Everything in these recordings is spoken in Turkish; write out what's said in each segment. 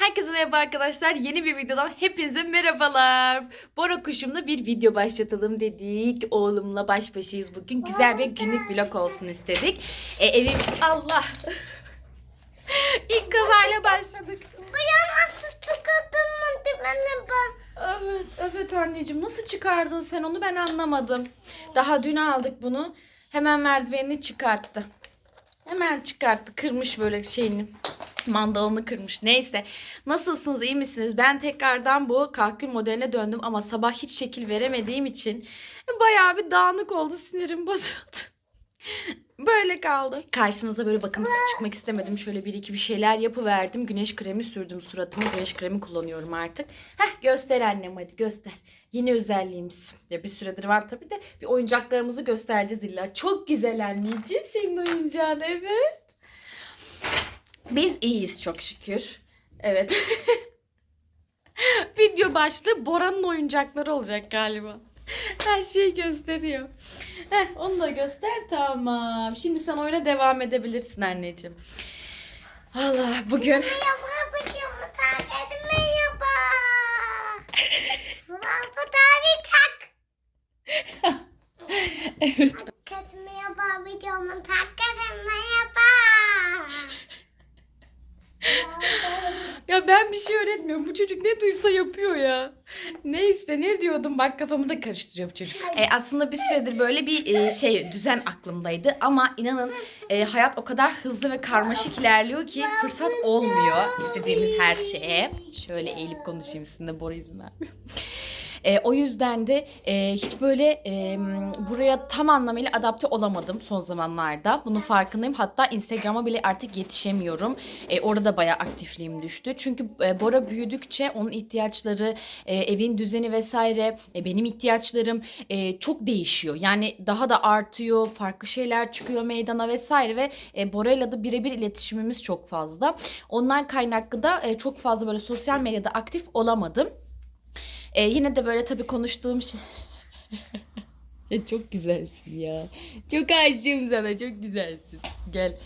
Herkese merhaba arkadaşlar. Yeni bir videodan hepinize merhabalar. Bora kuşumla bir video başlatalım dedik. Oğlumla baş başayız bugün. Güzel bir günlük vlog olsun istedik. E, evim... Allah! İlk kazayla başladık. nasıl çıkarttın bana bak. Evet, evet anneciğim. Nasıl çıkardın sen onu ben anlamadım. Daha dün aldık bunu. Hemen merdivenini çıkarttı. Hemen çıkarttı. Kırmış böyle şeyini. Mandalını kırmış. Neyse. Nasılsınız? iyi misiniz? Ben tekrardan bu kahkül modeline döndüm ama sabah hiç şekil veremediğim için bayağı bir dağınık oldu. Sinirim bozuldu. Böyle kaldı. Karşınıza böyle bakımsız çıkmak istemedim. Şöyle bir iki bir şeyler yapıverdim. Güneş kremi sürdüm suratıma. Güneş kremi kullanıyorum artık. Heh göster annem hadi göster. Yeni özelliğimiz. Ya bir süredir var tabii de bir oyuncaklarımızı göstereceğiz illa. Çok güzel anneciğim senin oyuncağın evet. Biz iyiyiz çok şükür. Evet. Video başlığı Bora'nın oyuncakları olacak galiba. Her şeyi gösteriyor. Heh, onu da göster tamam. Şimdi sen oyuna devam edebilirsin anneciğim. Allah bugün evet. Kız merhaba videomu takip merhaba. Ya ben bir şey öğretmiyorum. Bu çocuk ne duysa yapıyor ya. Neyse ne diyordum bak kafamı da karıştırıyor bu çocuk. E, aslında bir süredir böyle bir e, şey düzen aklımdaydı ama inanın e, hayat o kadar hızlı ve karmaşık ilerliyor ki fırsat olmuyor istediğimiz her şeye. Şöyle eğilip konuşayım sizinle Bora izin vermiyor. E, o yüzden de e, hiç böyle e, buraya tam anlamıyla adapte olamadım son zamanlarda. Bunun farkındayım. Hatta Instagram'a bile artık yetişemiyorum. E, orada bayağı aktifliğim düştü. Çünkü e, Bora büyüdükçe onun ihtiyaçları, e, evin düzeni vesaire, e, benim ihtiyaçlarım e, çok değişiyor. Yani daha da artıyor, farklı şeyler çıkıyor meydana vesaire ve e, Bora'yla da birebir iletişimimiz çok fazla. Ondan kaynaklı da e, çok fazla böyle sosyal medyada aktif olamadım. Ee, yine de böyle tabii konuştuğum şey... Çok güzelsin ya. Çok aşığım sana. Çok güzelsin. Gel.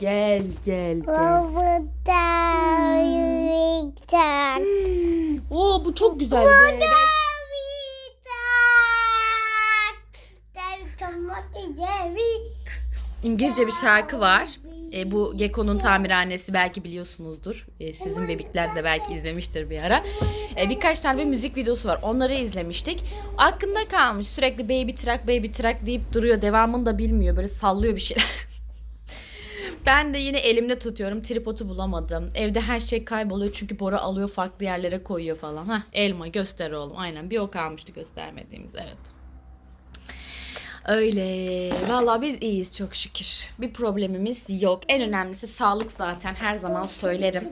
Gel gel gel. Baba David tak. Oo bu çok güzel. on David. İngilizce bir şarkı var. E, bu Gekko'nun tamirhanesi belki biliyorsunuzdur. E, sizin bebekler de belki izlemiştir bir ara. E, birkaç tane bir müzik videosu var. Onları izlemiştik. Aklında kalmış. Sürekli baby track baby track deyip duruyor. Devamını da bilmiyor. Böyle sallıyor bir şeyler. Ben de yine elimde tutuyorum. Tripodu bulamadım. Evde her şey kayboluyor çünkü Bora alıyor farklı yerlere koyuyor falan. Hah elma göster oğlum. Aynen bir o kalmıştı göstermediğimiz evet. Öyle. Vallahi biz iyiyiz çok şükür. Bir problemimiz yok. En önemlisi sağlık zaten her zaman söylerim.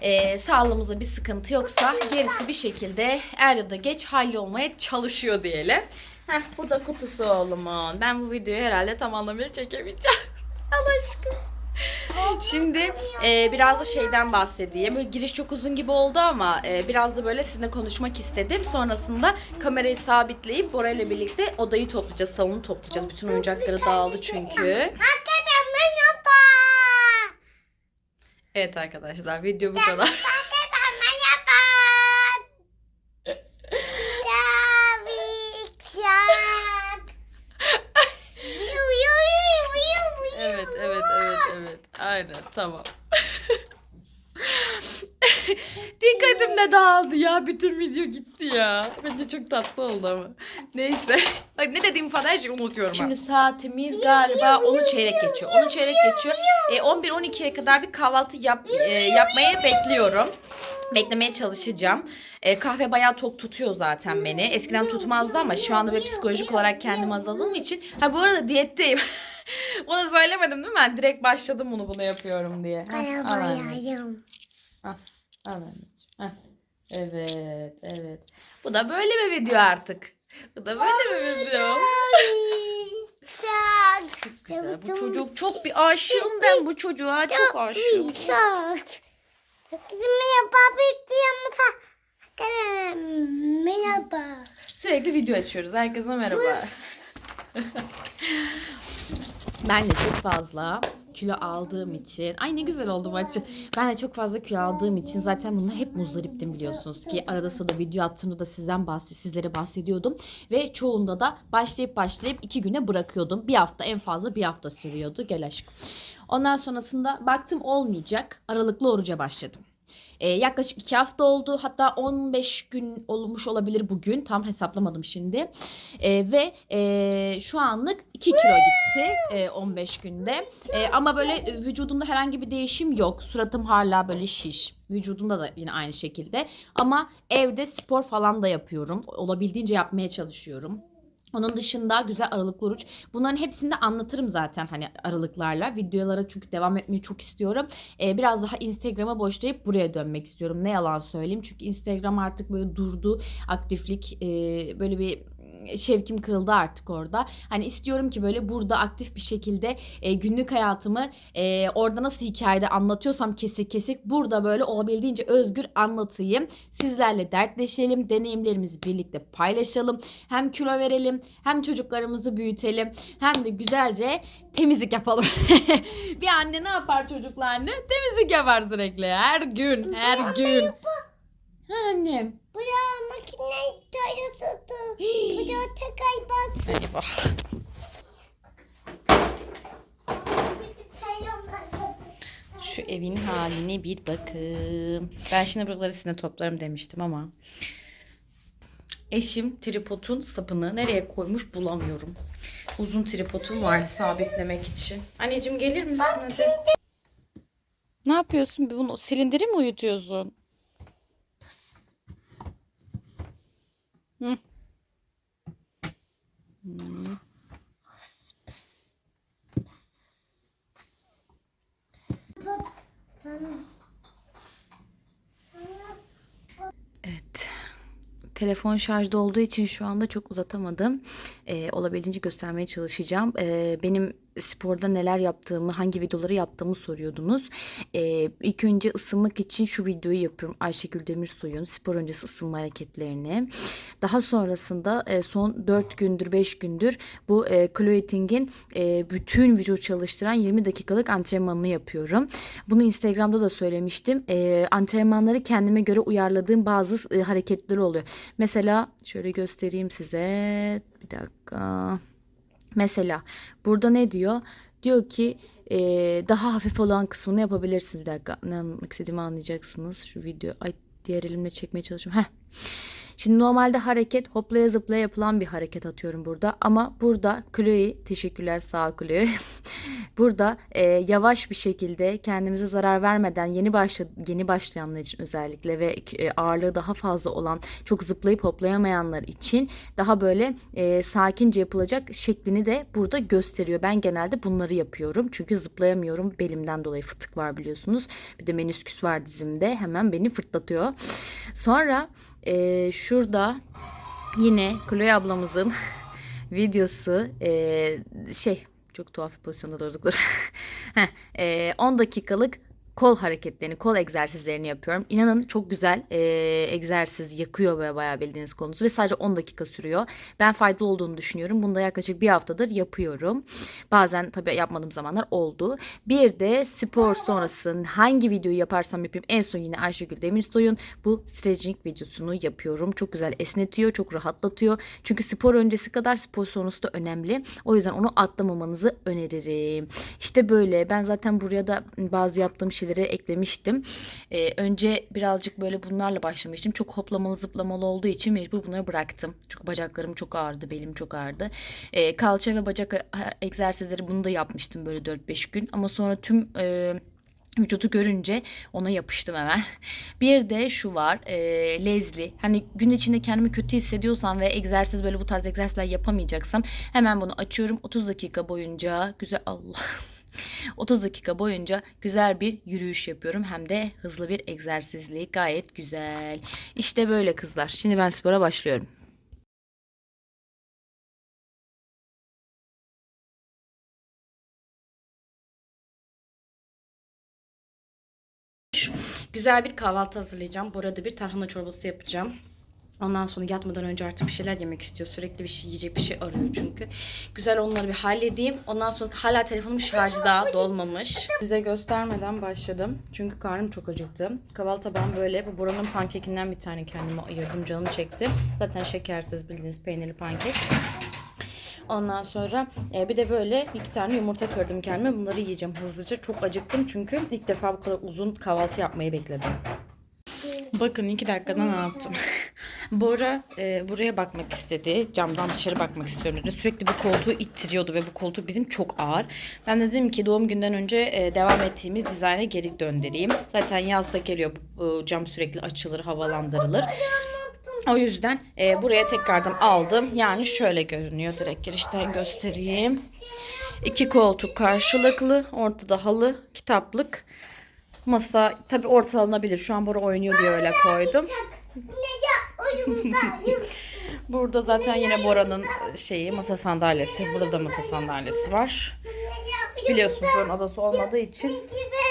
Ee, sağlığımızda bir sıkıntı yoksa gerisi bir şekilde er ya da geç hallolmaya çalışıyor diyelim. Heh, bu da kutusu oğlumun. Ben bu videoyu herhalde tam anlamıyla çekemeyeceğim. Allah aşkına. Şimdi e, biraz da şeyden bahsedeyim. Böyle giriş çok uzun gibi oldu ama e, biraz da böyle sizinle konuşmak istedim. Sonrasında kamerayı sabitleyip Bora ile birlikte odayı toplayacağız, salonu toplayacağız. Bütün oyuncakları dağıldı çünkü. Hakikaten merhaba. Evet arkadaşlar video bu kadar. Hakikaten merhaba. David tak. Yu yu yu yu yu. Evet, evet, evet, evet. Aynen, tamam. Dikkatim de dağıldı ya. Bütün video gitti ya. Bence çok tatlı oldu ama. Neyse. Bak ne dediğimi falan her şeyi unutuyorum. Şimdi saatimiz galiba 10'u çeyrek geçiyor. 10'u çeyrek geçiyor. E, 11-12'ye kadar bir kahvaltı yap, e, yapmaya bekliyorum. Beklemeye çalışacağım. E, kahve bayağı tok tutuyor zaten beni. Eskiden tutmazdı ama şu anda böyle psikolojik olarak kendimi azaldığım için. Ha bu arada diyetteyim. bunu söylemedim değil mi? Ben direkt başladım bunu bunu yapıyorum diye. Ha, al anneciğim. Al, al anneciğim. Heh. Evet, evet. Bu da böyle bir video artık. Bu da böyle bir video. Tak. Güzel. Bu çocuk çok bir aşığım ben bu çocuğa. Çok aşığım. Tak. Merhaba bekliyorum. Merhaba. Sürekli video açıyoruz. Herkese merhaba. ben de çok fazla kilo aldığım için. Ay ne güzel oldu maçı. Ben de çok fazla kilo aldığım için zaten bununla hep muzdariptim biliyorsunuz ki. Arada sırada video attığımda da sizden bahs sizlere bahsediyordum. Ve çoğunda da başlayıp başlayıp iki güne bırakıyordum. Bir hafta en fazla bir hafta sürüyordu. Gel aşkım. Ondan sonrasında baktım olmayacak. Aralıklı oruca başladım. Ee, yaklaşık 2 hafta oldu. Hatta 15 gün olmuş olabilir bugün. Tam hesaplamadım şimdi. Ee, ve e, şu anlık 2 kilo gitti e, 15 günde. E, ama böyle e, vücudumda herhangi bir değişim yok. Suratım hala böyle şiş. Vücudumda da yine aynı şekilde. Ama evde spor falan da yapıyorum. Olabildiğince yapmaya çalışıyorum. Onun dışında güzel aralıklı oruç. Bunların hepsini de anlatırım zaten hani aralıklarla. Videolara çünkü devam etmeyi çok istiyorum. Ee, biraz daha Instagram'a boşlayıp buraya dönmek istiyorum. Ne yalan söyleyeyim. Çünkü Instagram artık böyle durdu. Aktiflik e, böyle bir şevkim kırıldı artık orada. Hani istiyorum ki böyle burada aktif bir şekilde e, günlük hayatımı e, orada nasıl hikayede anlatıyorsam kesik kesik burada böyle olabildiğince özgür anlatayım. Sizlerle dertleşelim, deneyimlerimizi birlikte paylaşalım. Hem kilo verelim, hem çocuklarımızı büyütelim, hem de güzelce temizlik yapalım. bir anne ne yapar çocukla anne? Temizlik yapar sürekli. Her gün, her gün. Ha, Annem. Bu ya makine çalıştı. Bu da tekrar bas. Eyvah. Şu evin haline bir bakın. Ben şimdi buraları sizinle toplarım demiştim ama. Eşim tripodun sapını nereye koymuş bulamıyorum. Uzun tripodum var sabitlemek için. Anneciğim gelir misin hadi? Ne yapıyorsun? Bunu silindiri mi uyutuyorsun? Evet. Telefon şarjda olduğu için şu anda çok uzatamadım. Ee, olabildiğince göstermeye çalışacağım. Ee, benim sporda neler yaptığımı, hangi videoları yaptığımı soruyordunuz. Ee, ilk önce ısınmak için şu videoyu yapıyorum. Ayşegül Demirsoy'un spor öncesi ısınma hareketlerini. Daha sonrasında e, son 4 gündür, 5 gündür bu e, Chloe Ting'in e, bütün vücut çalıştıran 20 dakikalık antrenmanını yapıyorum. Bunu Instagram'da da söylemiştim. E, antrenmanları kendime göre uyarladığım bazı e, hareketler oluyor. Mesela şöyle göstereyim size. Bir dakika. Mesela burada ne diyor? Diyor ki e, daha hafif olan kısmını yapabilirsiniz. Bir dakika ne anlatmak istediğimi anlayacaksınız. Şu video ay diğer elimle çekmeye çalışıyorum. Heh. Şimdi normalde hareket hoplaya zıplaya yapılan bir hareket atıyorum burada. Ama burada Chloe, teşekkürler sağ ol Chloe. burada e, yavaş bir şekilde kendimize zarar vermeden yeni başla yeni başlayanlar için özellikle ve e, ağırlığı daha fazla olan çok zıplayıp hoplayamayanlar için daha böyle e, sakince yapılacak şeklini de burada gösteriyor. Ben genelde bunları yapıyorum. Çünkü zıplayamıyorum. Belimden dolayı fıtık var biliyorsunuz. Bir de menisküs var dizimde. Hemen beni fırtlatıyor. Sonra e, şurada yine Chloe ablamızın videosu e, şey çok tuhaf bir pozisyonda. Heh, e, 10 dakikalık kol hareketlerini, kol egzersizlerini yapıyorum. İnanın çok güzel e, egzersiz yakıyor ve bayağı bildiğiniz kolunuzu ve sadece 10 dakika sürüyor. Ben faydalı olduğunu düşünüyorum. Bunu da yaklaşık bir haftadır yapıyorum. Bazen tabii yapmadığım zamanlar oldu. Bir de spor sonrası hangi videoyu yaparsam yapayım en son yine Ayşegül Demirsoy'un bu stretching videosunu yapıyorum. Çok güzel esnetiyor, çok rahatlatıyor. Çünkü spor öncesi kadar spor sonrası da önemli. O yüzden onu atlamamanızı öneririm. İşte böyle ben zaten buraya da bazı yaptığım şeyleri eklemiştim. Ee, önce birazcık böyle bunlarla başlamıştım. Çok hoplamalı zıplamalı olduğu için mecbur bunları bıraktım. Çünkü bacaklarım çok ağrıdı, belim çok ağrıdı. Ee, kalça ve bacak egzersizleri bunu da yapmıştım böyle 4-5 gün. Ama sonra tüm... E, vücudu görünce ona yapıştım hemen. Bir de şu var e, lezli. Hani gün içinde kendimi kötü hissediyorsam ve egzersiz böyle bu tarz egzersizler yapamayacaksam hemen bunu açıyorum. 30 dakika boyunca güzel Allah 30 dakika boyunca güzel bir yürüyüş yapıyorum. Hem de hızlı bir egzersizliği gayet güzel. İşte böyle kızlar. Şimdi ben spora başlıyorum. Güzel bir kahvaltı hazırlayacağım. Bu arada bir tarhana çorbası yapacağım. Ondan sonra yatmadan önce artık bir şeyler yemek istiyor. Sürekli bir şey yiyecek bir şey arıyor çünkü. Güzel onları bir halledeyim. Ondan sonra hala telefonum şarjı daha dolmamış. Size göstermeden başladım. Çünkü karnım çok acıktı. Kahvaltı tabağım böyle. Bu buranın pankekinden bir tane kendime ayırdım. Canım çekti. Zaten şekersiz bildiğiniz peynirli pankek. Ondan sonra e, bir de böyle iki tane yumurta kırdım kendime. Bunları yiyeceğim hızlıca. Çok acıktım çünkü ilk defa bu kadar uzun kahvaltı yapmayı bekledim. Bakın iki dakikada ne yaptım. Bora e, buraya bakmak istedi. Camdan dışarı bakmak istiyorum dedi. Sürekli bu koltuğu ittiriyordu ve bu koltuk bizim çok ağır. Ben de dedim ki doğum günden önce e, devam ettiğimiz dizayna geri döndüreyim. Zaten yazda geliyor. Bu cam sürekli açılır, havalandırılır. O yüzden e, buraya tekrardan aldım. Yani şöyle görünüyor. Direkt girişten göstereyim. İki koltuk karşılıklı. Ortada halı, kitaplık. Masa tabi ortalanabilir. Şu an Bora oynuyor diye öyle koydum. Burada zaten yine Bora'nın şeyi masa sandalyesi. Burada da masa sandalyesi var. Biliyorsunuz buranın odası olmadığı için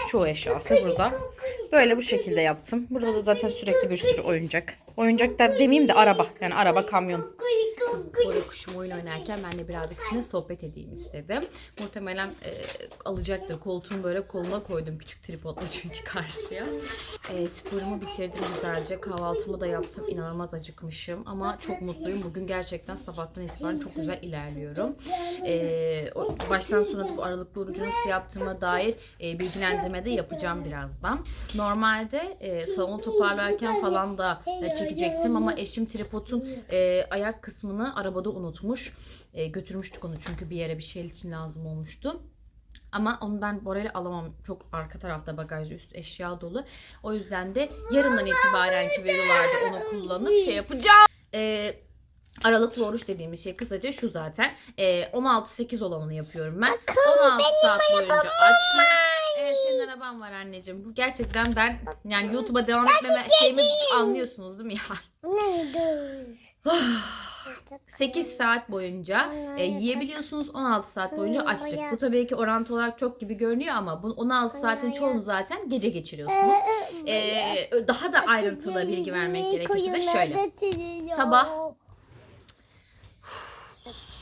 çoğu eşyası burada. Böyle bu şekilde yaptım. Burada da zaten sürekli bir sürü oyuncak. Oyuncaklar demeyeyim de araba. Yani araba, kamyon. Burada kuşum oyun oynarken ben de birazcık sizinle sohbet edeyim istedim. Muhtemelen e, alacaktır. Koltuğumu böyle koluna koydum küçük tripodla çünkü karşıya. E, sporumu bitirdim güzelce. Kahvaltımı da yaptım. İnanılmaz acıkmışım ama çok mutluyum. Bugün gerçekten sabahtan itibaren çok güzel ilerliyorum. E, baştan sona bu aralıklı orucu nasıl yaptığıma dair e, bilgilendirme de yapacağım birazdan. Normalde e, salonu toparlarken falan da e, çekecektim ama eşim tripodun e, ayak kısmını arabada unutmuş. E, götürmüştük onu çünkü bir yere bir şey için lazım olmuştu. Ama onu ben Bora'yla alamam. Çok arka tarafta bagajda üst eşya dolu. O yüzden de yarından itibarenki videolarda onu kullanıp şey yapacağım. E, Aralıklı oruç dediğimiz şey kısaca şu zaten. E, 16-8 olanını yapıyorum ben. 16 saat boyunca açlık. Evet senin araban var anneciğim. Bu gerçekten ben yani YouTube'a devam etmeme şeyimi anlıyorsunuz değil mi ya? Neydi? 8 saat boyunca e, yiyebiliyorsunuz. 16 saat boyunca açlık. Bu tabii ki orantı olarak çok gibi görünüyor ama bu 16 saatin çoğunu zaten gece geçiriyorsunuz. E, daha da ayrıntılı bilgi vermek gerekirse de şöyle. Sabah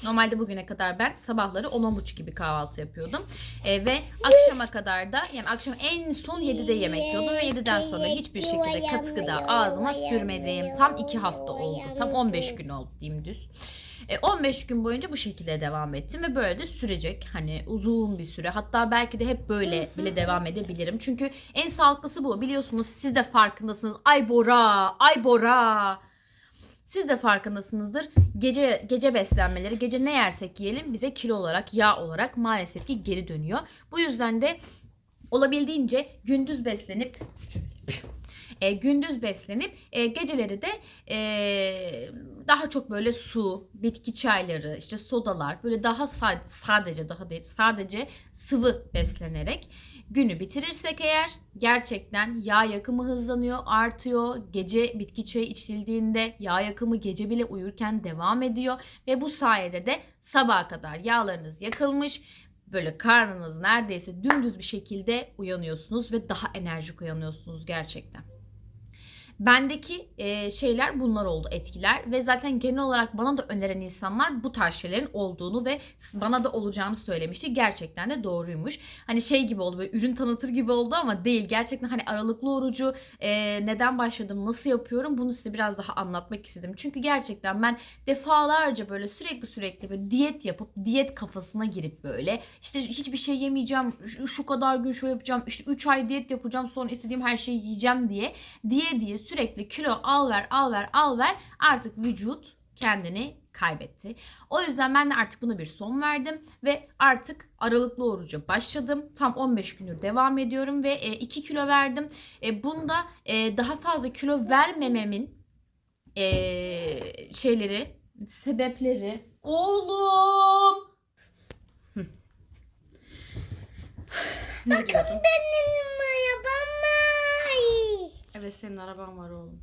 Normalde bugüne kadar ben sabahları 10-10.30 gibi kahvaltı yapıyordum. E, ve akşama kadar da yani akşam en son 7'de yemek yiyordum ve 7'den sonra hiçbir şekilde katı gıda ağzıma sürmediğim tam 2 hafta oldu. Tam 15 gün oldu diyeyim düz. E, 15 gün boyunca bu şekilde devam ettim ve böyle de sürecek. Hani uzun bir süre. Hatta belki de hep böyle bile devam edebilirim. Çünkü en sağlıklısı bu. Biliyorsunuz siz de farkındasınız. Ay Bora, ay Bora. Siz de farkındasınızdır. Gece gece beslenmeleri, gece ne yersek yiyelim bize kilo olarak, yağ olarak maalesef ki geri dönüyor. Bu yüzden de olabildiğince gündüz beslenip e, gündüz beslenip e, geceleri de e, daha çok böyle su, bitki çayları, işte sodalar böyle daha sa- sadece daha değil sadece sıvı beslenerek günü bitirirsek eğer gerçekten yağ yakımı hızlanıyor, artıyor. Gece bitki çayı içildiğinde yağ yakımı gece bile uyurken devam ediyor ve bu sayede de sabaha kadar yağlarınız yakılmış böyle karnınız neredeyse dümdüz bir şekilde uyanıyorsunuz ve daha enerjik uyanıyorsunuz gerçekten. Bendeki e, şeyler bunlar oldu etkiler ve zaten genel olarak bana da öneren insanlar bu tarz şeylerin olduğunu ve bana da olacağını söylemişti. Gerçekten de doğruymuş. Hani şey gibi oldu böyle ürün tanıtır gibi oldu ama değil. Gerçekten hani aralıklı orucu e, neden başladım, nasıl yapıyorum bunu size biraz daha anlatmak istedim. Çünkü gerçekten ben defalarca böyle sürekli sürekli böyle diyet yapıp diyet kafasına girip böyle işte hiçbir şey yemeyeceğim, şu, kadar gün şöyle yapacağım, işte 3 ay diyet yapacağım sonra istediğim her şeyi yiyeceğim diye diye diye sürekli kilo al ver al ver al ver artık vücut kendini kaybetti. O yüzden ben de artık buna bir son verdim ve artık aralıklı oruca başladım. Tam 15 gündür devam ediyorum ve 2 kilo verdim. E, bunda e, daha fazla kilo vermememin e, şeyleri, sebepleri oğlum. Diyordum? Benim arabam var. Evet senin araban var oğlum.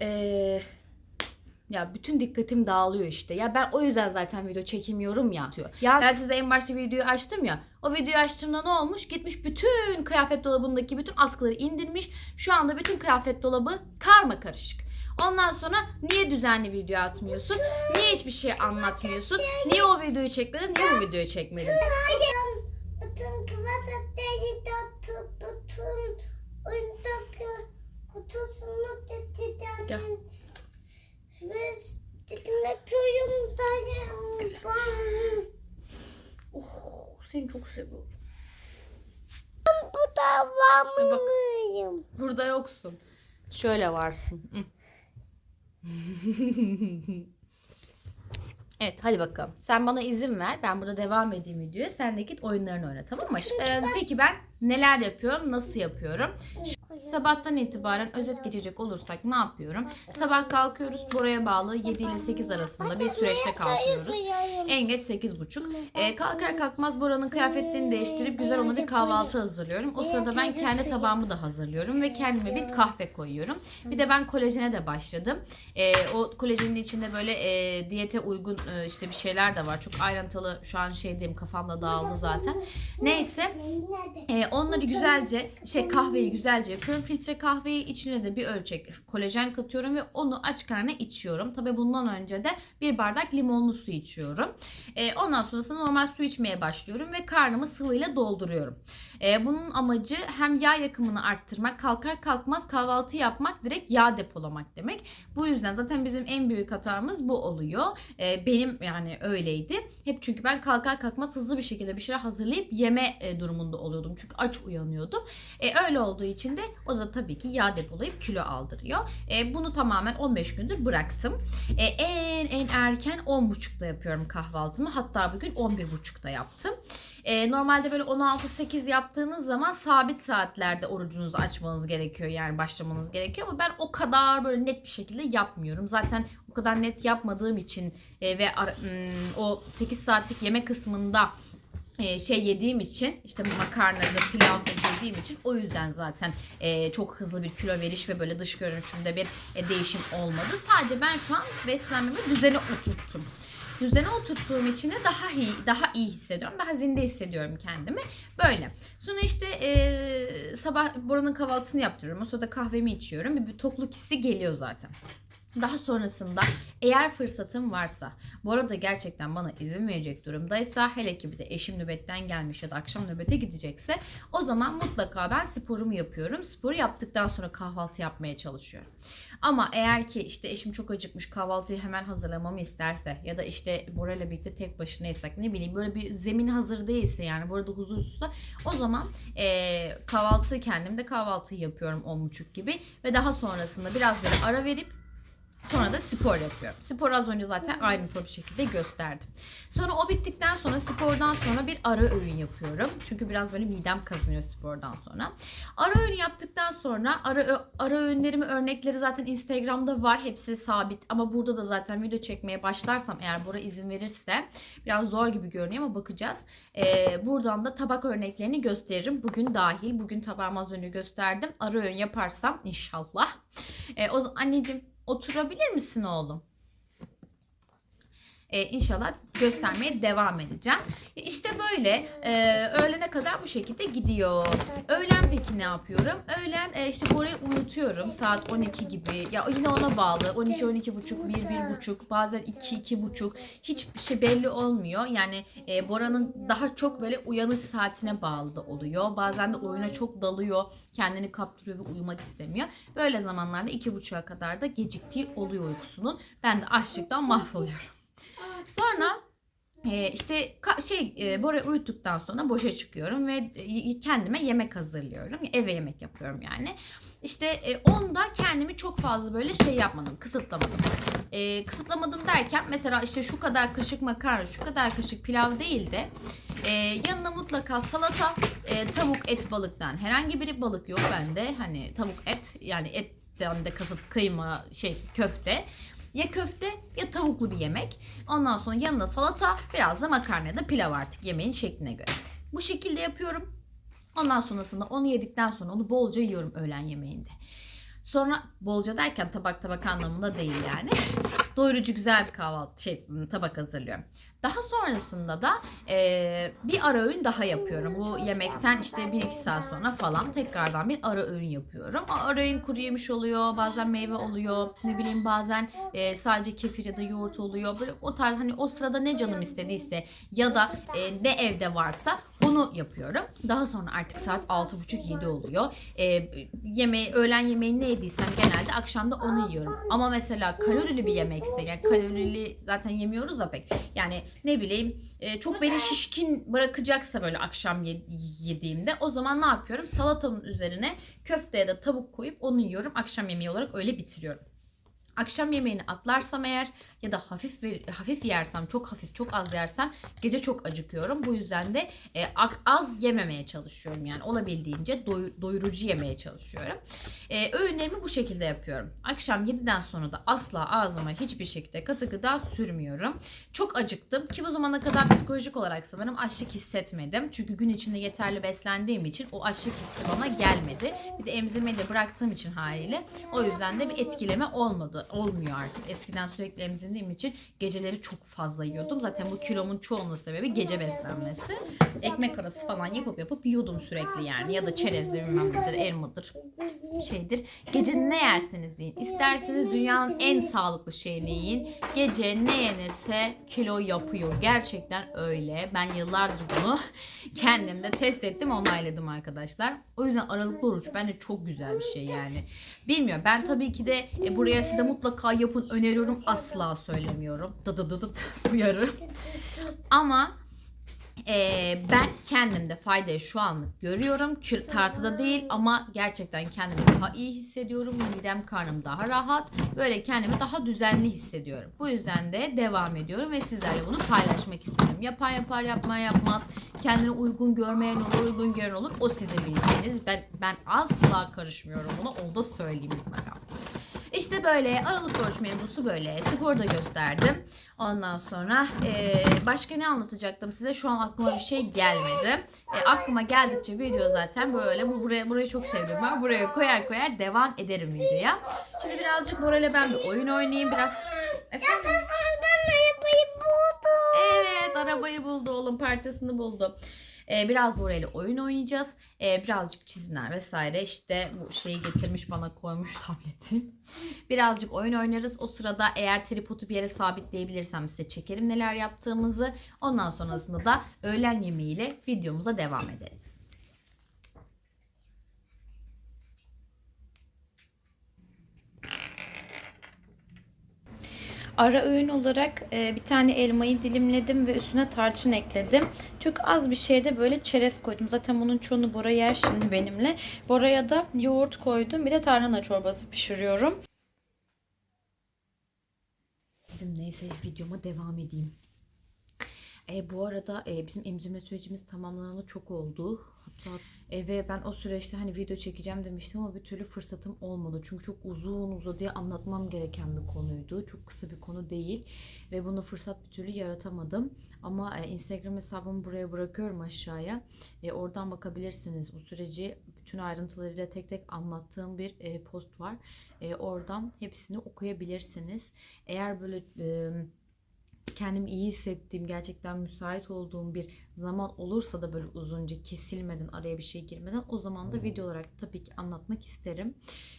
Ee, Ya bütün dikkatim dağılıyor işte. Ya ben o yüzden zaten video çekemiyorum ya. diyor. Ya ben size en başta videoyu açtım ya. O videoyu açtığımda ne olmuş? Gitmiş bütün kıyafet dolabındaki bütün askıları indirmiş. Şu anda bütün kıyafet dolabı karma karışık. Ondan sonra niye düzenli video atmıyorsun? Niye hiçbir şey anlatmıyorsun? Niye o videoyu çekmedin? Niye bu videoyu çekmedin? Gel. Atıyorum da Oh, seni çok seviyorum. Bu da var mıyım? Burada yoksun. Şöyle varsın. Evet hadi bakalım. Sen bana izin ver. Ben burada devam edeyim videoya. Sen de git oyunlarını oyna tamam mı? Ee, peki ben neler yapıyorum? Nasıl yapıyorum? Sabahtan itibaren özet geçecek olursak ne yapıyorum? Sabah kalkıyoruz. Bora'ya bağlı 7 ile 8 arasında bir süreçte kalkıyoruz. En geç 8.30. Ee, kalkar kalkmaz Bora'nın kıyafetlerini değiştirip güzel ona bir kahvaltı hazırlıyorum. O sırada ben kendi tabağımı da hazırlıyorum ve kendime bir kahve koyuyorum. Bir de ben kolajene de başladım. Ee, o kolajenin içinde böyle e, diyete uygun e, işte bir şeyler de var. Çok ayrıntılı şu an şey diyeyim kafamda dağıldı zaten. Neyse onları güzelce şey kahveyi güzelce yapıyorum. Filtre kahveyi içine de bir ölçek kolajen katıyorum ve onu aç karnına içiyorum. Tabi bundan önce de bir bardak limonlu su içiyorum. Ee, ondan sonrasında normal su içmeye başlıyorum ve karnımı sıvıyla dolduruyorum. Ee, bunun amacı hem yağ yakımını arttırmak, kalkar kalkmaz kahvaltı yapmak, direkt yağ depolamak demek. Bu yüzden zaten bizim en büyük hatamız bu oluyor. Ee, benim yani öyleydi. Hep çünkü ben kalkar kalkmaz hızlı bir şekilde bir şeyler hazırlayıp yeme e, durumunda oluyordum. Çünkü aç uyanıyordum. E, öyle olduğu için de o da tabii ki yağ depolayıp kilo aldırıyor. E, bunu tamamen 15 gündür bıraktım. E, en en erken 10.30'da yapıyorum kahvaltımı. Hatta bugün 11.30'da yaptım. E, normalde böyle 16-8 yaptığınız zaman sabit saatlerde orucunuzu açmanız gerekiyor. Yani başlamanız gerekiyor ama ben o kadar böyle net bir şekilde yapmıyorum. Zaten kadar net yapmadığım için e, ve ara- hmm, o 8 saatlik yeme kısmında e, şey yediğim için işte makarnadır, pilavdır yediğim için o yüzden zaten e, çok hızlı bir kilo veriş ve böyle dış görünüşümde bir e, değişim olmadı. Sadece ben şu an beslenmemi düzene oturttum. Düzene oturttuğum için de daha iyi, daha iyi hissediyorum. Daha zinde hissediyorum kendimi. Böyle. Sonra işte e, sabah buranın kahvaltısını yaptırıyorum. O sırada kahvemi içiyorum. Bir, bir tokluk hissi geliyor zaten. Daha sonrasında eğer fırsatım varsa, bu arada gerçekten bana izin verecek durumdaysa, hele ki bir de eşim nöbetten gelmiş ya da akşam nöbete gidecekse, o zaman mutlaka ben sporumu yapıyorum. Sporu yaptıktan sonra kahvaltı yapmaya çalışıyorum. Ama eğer ki işte eşim çok acıkmış kahvaltıyı hemen hazırlamamı isterse ya da işte Bora ile birlikte tek başınaysak ne bileyim böyle bir zemin hazır değilse yani burada huzursuzsa o zaman eee kahvaltı kendimde kahvaltı yapıyorum 10.30 gibi ve daha sonrasında biraz böyle ara verip Sonra da spor yapıyorum. Spor az önce zaten ayrıntılı bir şekilde gösterdim. Sonra o bittikten sonra spordan sonra bir ara öğün yapıyorum. Çünkü biraz böyle midem kazınıyor spordan sonra. Ara öğün yaptıktan sonra ara, ara öğünlerimi örnekleri zaten Instagram'da var. Hepsi sabit ama burada da zaten video çekmeye başlarsam eğer Bora izin verirse biraz zor gibi görünüyor ama bakacağız. Ee, buradan da tabak örneklerini gösteririm. Bugün dahil. Bugün tabağımı az önce gösterdim. Ara öğün yaparsam inşallah. Ee, o zaman anneciğim Oturabilir misin oğlum? Ee, inşallah göstermeye devam edeceğim. E, İşte böyle e, öğlene kadar bu şekilde gidiyor. Öğlen peki ne yapıyorum? Öğlen e, işte Bora'yı uyutuyorum saat 12 gibi. Ya yine ona bağlı. 12 12 buçuk, 1 1 buçuk, bazen 2 2 buçuk. Hiçbir şey belli olmuyor. Yani e, Bora'nın daha çok böyle uyanış saatine bağlı da oluyor. Bazen de oyuna çok dalıyor. Kendini kaptırıyor ve uyumak istemiyor. Böyle zamanlarda 2 buçuğa kadar da geciktiği oluyor uykusunun. Ben de açlıktan mahvoluyorum. Sonra e, işte şey e, Bora uyuttuktan sonra boşa çıkıyorum ve e, kendime yemek hazırlıyorum. Eve yemek yapıyorum yani. İşte e, onda kendimi çok fazla böyle şey yapmadım, kısıtlamadım. E, kısıtlamadım derken mesela işte şu kadar kaşık makarna, şu kadar kaşık pilav değil de e, yanına mutlaka salata, e, tavuk, et, balıktan herhangi biri balık yok bende. Hani tavuk, et yani etten de kasıt kıyma, şey köfte. Ya köfte ya tavuklu bir yemek. Ondan sonra yanında salata, biraz da makarna ya da pilav artık yemeğin şekline göre. Bu şekilde yapıyorum. Ondan sonrasında onu yedikten sonra onu bolca yiyorum öğlen yemeğinde. Sonra bolca derken tabak tabak anlamında değil yani. Doyurucu güzel bir kahvaltı şey tabak hazırlıyorum. Daha sonrasında da e, bir ara öğün daha yapıyorum. Bu yemekten işte 1-2 saat sonra falan tekrardan bir ara öğün yapıyorum. O ara öğün kuru yemiş oluyor, bazen meyve oluyor, ne bileyim bazen e, sadece kefir ya da yoğurt oluyor. Böyle o tarz hani o sırada ne canım istediyse ya da e, ne evde varsa bunu yapıyorum. Daha sonra artık saat 6.30-7 oluyor. E, yemeği, öğlen yemeğini ne yediysem genelde akşamda onu yiyorum. Ama mesela kalorili bir yemekse yani kalorili zaten yemiyoruz da pek. Yani ne bileyim e, çok beni şişkin bırakacaksa böyle akşam ye- yediğimde o zaman ne yapıyorum? Salatanın üzerine köfte ya da tavuk koyup onu yiyorum. Akşam yemeği olarak öyle bitiriyorum. Akşam yemeğini atlarsam eğer ya da hafif hafif yersem, çok hafif, çok az yersem gece çok acıkıyorum. Bu yüzden de e, az yememeye çalışıyorum. Yani olabildiğince doy- doyurucu yemeye çalışıyorum. E, öğünlerimi bu şekilde yapıyorum. Akşam 7'den sonra da asla ağzıma hiçbir şekilde katı gıda sürmüyorum. Çok acıktım ki bu zamana kadar psikolojik olarak sanırım açlık hissetmedim. Çünkü gün içinde yeterli beslendiğim için o açlık hissi bana gelmedi. Bir de emzirmeyi de bıraktığım için haliyle o yüzden de bir etkileme olmadı. Olmuyor artık. Eskiden sürekli emzirdiğim için geceleri çok fazla yiyordum. Zaten bu kilomun çoğunluğu sebebi gece beslenmesi. Ekmek arası falan yapıp yapıp yiyordum sürekli yani. Ya da çerezdir bilmem elmadır şeydir. Gece ne yerseniz yiyin. İsterseniz dünyanın en sağlıklı şeyini yiyin. Gece ne yenirse kilo yapıyor. Gerçekten öyle. Ben yıllardır bunu kendimde test ettim, onayladım arkadaşlar. O yüzden aralıklı oruç bence çok güzel bir şey yani. Bilmiyorum. Ben tabii ki de e, buraya size mutlaka yapın öneriyorum. Asla söylemiyorum. Dı dı dı dı uyarı. Ama ee, ben kendimde faydayı şu anlık görüyorum. Tartıda değil ama gerçekten kendimi daha iyi hissediyorum. Midem karnım daha rahat. Böyle kendimi daha düzenli hissediyorum. Bu yüzden de devam ediyorum ve sizlerle bunu paylaşmak istedim. Yapan yapar yapmayan yapmaz. Kendine uygun görmeyen olur uygun gören olur. O sizin bileceğiniz. Ben, ben asla karışmıyorum buna. Onu da söyleyeyim mutlaka. İşte böyle aralık oruç mevzusu böyle. Spor da gösterdim. Ondan sonra e, başka ne anlatacaktım size? Şu an aklıma bir şey gelmedi. E, aklıma geldikçe video zaten böyle. Bu buraya burayı çok sevdim ben. Buraya koyar koyar devam ederim videoya. Şimdi birazcık Bora'yla ben bir oyun oynayayım. Biraz Efendim? Ben arabayı buldum. Evet arabayı buldu oğlum parçasını buldu. Ee, biraz Bora'yla oyun oynayacağız. Ee, birazcık çizimler vesaire işte bu şeyi getirmiş bana koymuş tableti. Birazcık oyun oynarız. O sırada eğer tripodu bir yere sabitleyebilirsem size çekerim neler yaptığımızı. Ondan sonrasında da öğlen yemeğiyle videomuza devam ederiz. Ara öğün olarak e, bir tane elmayı dilimledim ve üstüne tarçın ekledim. Çok az bir şeyde böyle çerez koydum. Zaten bunun çoğunu Bora yer şimdi benimle. Bora'ya da yoğurt koydum. Bir de tarhana çorbası pişiriyorum. Neyse videoma devam edeyim. E, bu arada e, bizim emzirme sürecimiz tamamlanalı çok oldu. Hatta e, ve ben o süreçte hani video çekeceğim demiştim ama bir türlü fırsatım olmadı. Çünkü çok uzun uzadıya anlatmam gereken bir konuydu. Çok kısa bir konu değil. Ve bunu fırsat bir türlü yaratamadım. Ama e, Instagram hesabımı buraya bırakıyorum aşağıya. E, oradan bakabilirsiniz. Bu süreci bütün ayrıntılarıyla tek tek anlattığım bir e, post var. E, oradan hepsini okuyabilirsiniz. Eğer böyle... E, kendimi iyi hissettiğim, gerçekten müsait olduğum bir zaman olursa da böyle uzunca kesilmeden, araya bir şey girmeden o zaman da video olarak tabii ki anlatmak isterim.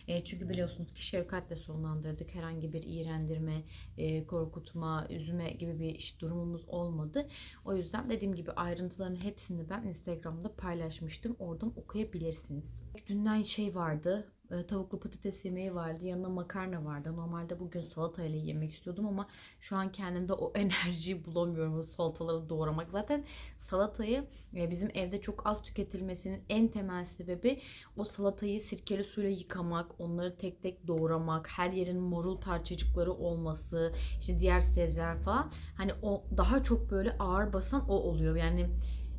E, çünkü biliyorsunuz ki şefkatle sonlandırdık. Herhangi bir iğrendirme, e, korkutma, üzme gibi bir iş durumumuz olmadı. O yüzden dediğim gibi ayrıntıların hepsini ben Instagram'da paylaşmıştım. Oradan okuyabilirsiniz. Dünden şey vardı. e, Tavuklu patates yemeği vardı. Yanına makarna vardı. Normalde bugün salatayla yemek istiyordum ama şu an kendimde o enerjiyi bulamıyorum. O salataları doğramak. Zaten salatayı e, bizim evde çok az tüketilmesinin en temel sebebi o salatayı sirkeli suyla yıkamak, onları tek tek doğramak, her yerin morul parçacıkları olması, işte diğer sebzeler falan. Hani o daha çok böyle ağır basan o oluyor. Yani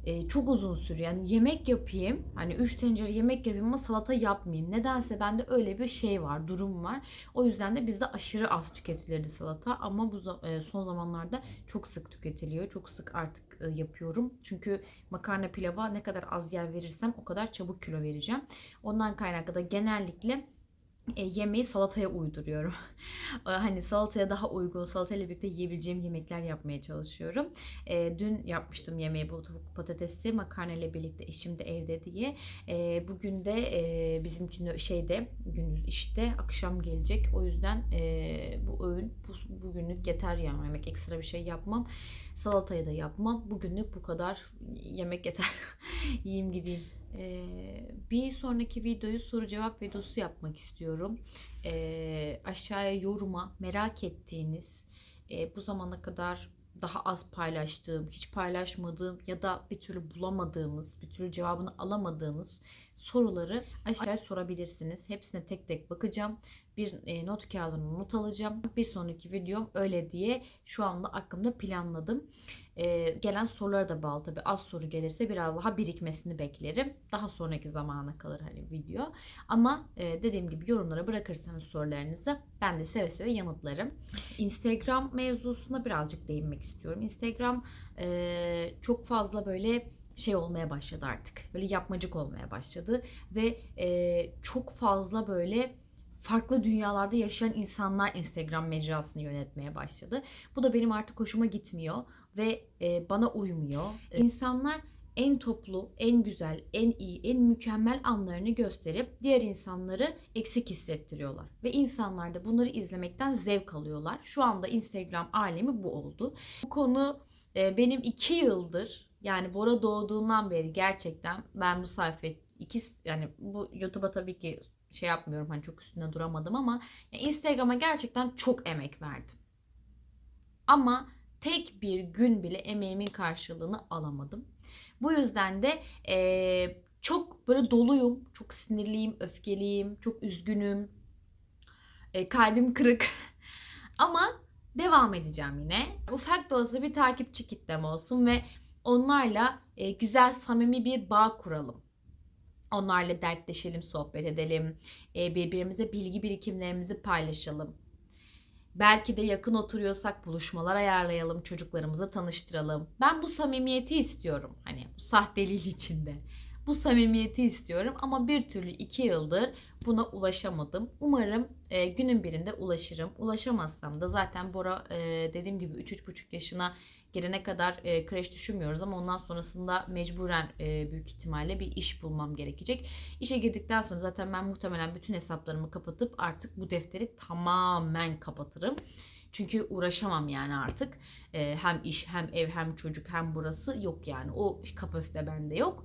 e, çok uzun sürüyor. Yani yemek yapayım. Hani 3 tencere yemek yapayım ama salata yapmayayım. Nedense bende öyle bir şey var, durum var. O yüzden de bizde aşırı az tüketilirdi salata ama bu e, son zamanlarda çok sık tüketiliyor. Çok sık artık e, yapıyorum. Çünkü makarna pilava ne kadar az yer verirsem o kadar çabuk kilo vereceğim. Ondan kaynaklı da genellikle e, yemeği salataya uyduruyorum. E, hani salataya daha uygun, salatayla birlikte yiyebileceğim yemekler yapmaya çalışıyorum. E, dün yapmıştım yemeği bu tavuk patatesi makarna ile birlikte eşim de evde diye. E, bugün de e, bizimki şeyde gündüz işte akşam gelecek. O yüzden e, bu öğün bu, bugünlük yeter yani yemek ekstra bir şey yapmam. Salatayı da yapmam. Bugünlük bu kadar yemek yeter. Yiyeyim gideyim. Ee, bir sonraki videoyu soru cevap videosu yapmak istiyorum. Ee, aşağıya yoruma merak ettiğiniz e, bu zamana kadar daha az paylaştığım, hiç paylaşmadığım ya da bir türlü bulamadığınız, bir türlü cevabını alamadığınız soruları aşağıya sorabilirsiniz. Hepsine tek tek bakacağım. Bir e, not kağıdına not alacağım. Bir sonraki videom öyle diye şu anda aklımda planladım. E, gelen sorulara da bağlı tabii. Az soru gelirse biraz daha birikmesini beklerim. Daha sonraki zamana kalır hani video. Ama e, dediğim gibi yorumlara bırakırsanız sorularınızı ben de seve seve yanıtlarım. Instagram mevzusuna birazcık değinmek istiyorum. Instagram e, çok fazla böyle şey olmaya başladı artık. Böyle yapmacık olmaya başladı ve e, çok fazla böyle farklı dünyalarda yaşayan insanlar Instagram mecrasını yönetmeye başladı. Bu da benim artık hoşuma gitmiyor ve e, bana uymuyor. E, İnsanlar en toplu, en güzel, en iyi, en mükemmel anlarını gösterip diğer insanları eksik hissettiriyorlar. Ve insanlar da bunları izlemekten zevk alıyorlar. Şu anda Instagram alemi bu oldu. Bu konu e, benim iki yıldır yani Bora doğduğundan beri gerçekten ben bu sayfayı iki yani bu YouTube'a tabii ki şey yapmıyorum hani çok üstünde duramadım ama Instagram'a gerçekten çok emek verdim. Ama tek bir gün bile emeğimin karşılığını alamadım. Bu yüzden de eee, çok böyle doluyum, çok sinirliyim, öfkeliyim, çok üzgünüm, e, kalbim kırık. Ama devam edeceğim yine. Ufak da olsa bir takipçi kitlem olsun ve onlarla e, güzel, samimi bir bağ kuralım. Onlarla dertleşelim, sohbet edelim, e, birbirimize bilgi birikimlerimizi paylaşalım. Belki de yakın oturuyorsak buluşmalar ayarlayalım, çocuklarımızı tanıştıralım. Ben bu samimiyeti istiyorum. Hani bu içinde. Bu samimiyeti istiyorum ama bir türlü iki yıldır buna ulaşamadım. Umarım e, günün birinde ulaşırım. Ulaşamazsam da zaten Bora e, dediğim gibi 3-3,5 yaşına gelene kadar e, kreş düşünmüyoruz ama ondan sonrasında mecburen e, büyük ihtimalle bir iş bulmam gerekecek. İşe girdikten sonra zaten ben muhtemelen bütün hesaplarımı kapatıp artık bu defteri tamamen kapatırım. Çünkü uğraşamam yani artık. E, hem iş hem ev hem çocuk hem burası yok yani. O kapasite bende yok.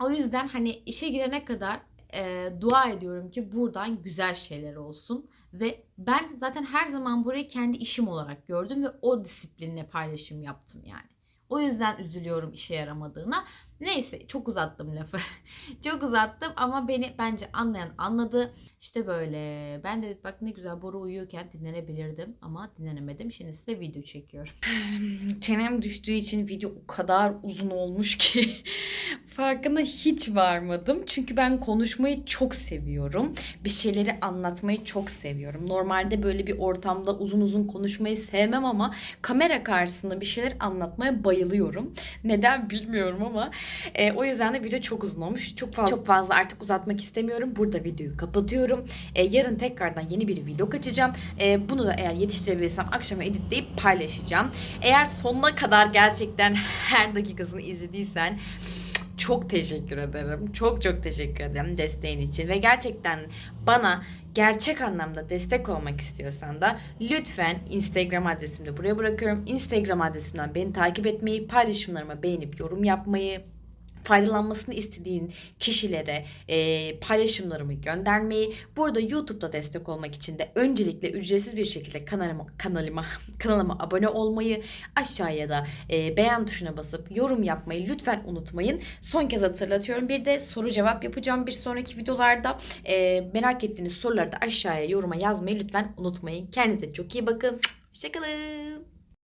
O yüzden hani işe girene kadar e, dua ediyorum ki buradan güzel şeyler olsun. Ve ben zaten her zaman burayı kendi işim olarak gördüm ve o disiplinle paylaşım yaptım yani. O yüzden üzülüyorum işe yaramadığına. Neyse çok uzattım lafı. çok uzattım ama beni bence anlayan anladı. İşte böyle. Ben de bak ne güzel Bora uyuyorken dinlenebilirdim ama dinlenemedim. Şimdi size video çekiyorum. Çenem düştüğü için video o kadar uzun olmuş ki farkına hiç varmadım. Çünkü ben konuşmayı çok seviyorum. Bir şeyleri anlatmayı çok seviyorum. Normalde böyle bir ortamda uzun uzun konuşmayı sevmem ama kamera karşısında bir şeyler anlatmaya bayılıyorum. Neden bilmiyorum ama e, o yüzden de video çok uzun olmuş. Çok fazla çok fazla artık uzatmak istemiyorum. Burada videoyu kapatıyorum. E, yarın tekrardan yeni bir vlog açacağım. E, bunu da eğer yetiştirebilirsem akşama editleyip paylaşacağım. Eğer sonuna kadar gerçekten her dakikasını izlediysen çok teşekkür ederim. Çok çok teşekkür ederim desteğin için ve gerçekten bana gerçek anlamda destek olmak istiyorsan da lütfen Instagram adresimde buraya bırakıyorum. Instagram adresimden beni takip etmeyi, paylaşımlarıma beğenip yorum yapmayı, faydalanmasını istediğin kişilere e, paylaşımlarımı göndermeyi, burada YouTube'da destek olmak için de öncelikle ücretsiz bir şekilde kanalıma kanalıma kanalıma abone olmayı, aşağıya da e, beğen tuşuna basıp yorum yapmayı lütfen unutmayın. Son kez hatırlatıyorum. Bir de soru cevap yapacağım bir sonraki videolarda. E, merak ettiğiniz soruları da aşağıya yoruma yazmayı lütfen unutmayın. Kendinize çok iyi bakın. Hoşçakalın.